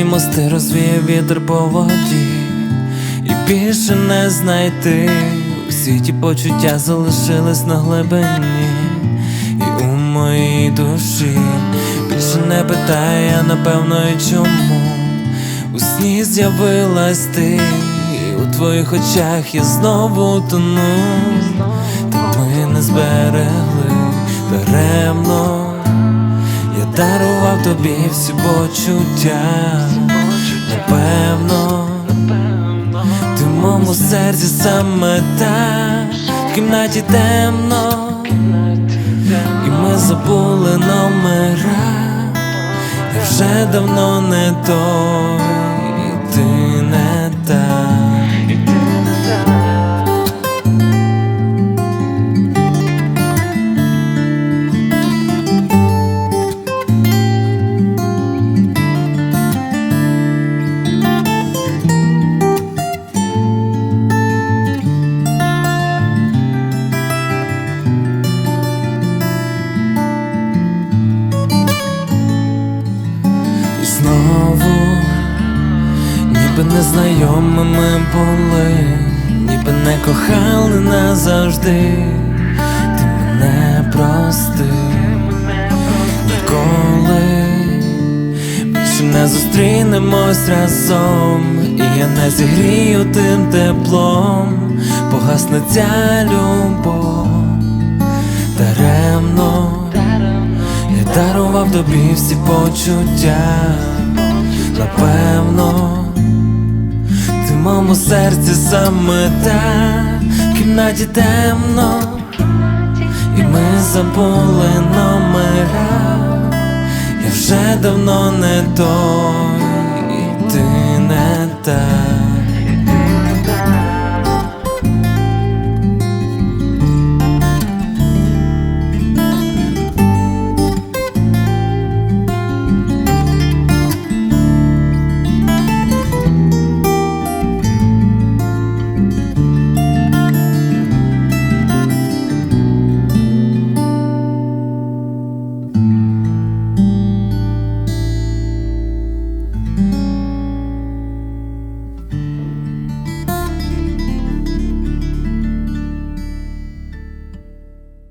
мости розвіє вітер по воді, і більше не знайти. Усі ті почуття залишились на глибині, і у моїй душі більше не питає, напевно і чому. У сні з'явилась ти, і у твоїх очах я знову тону. Та ми не зберегли тобі всі почуття, напевно, ти в моєму серці саме та. В кімнаті темно, і ми забули номера. Я вже давно не той, знову, ніби незнайомими були, ніби не кохали назавжди, ти мене прости, ніколи більше не зустрінемось разом, і я не зігрію тим теплом, погасне ця любов. Даремно. Я дарував тобі всі почуття, напевно, ти в моєму серці саме та в кімнаті темно, і ми забули номера. Я вже давно не той, і ти не та.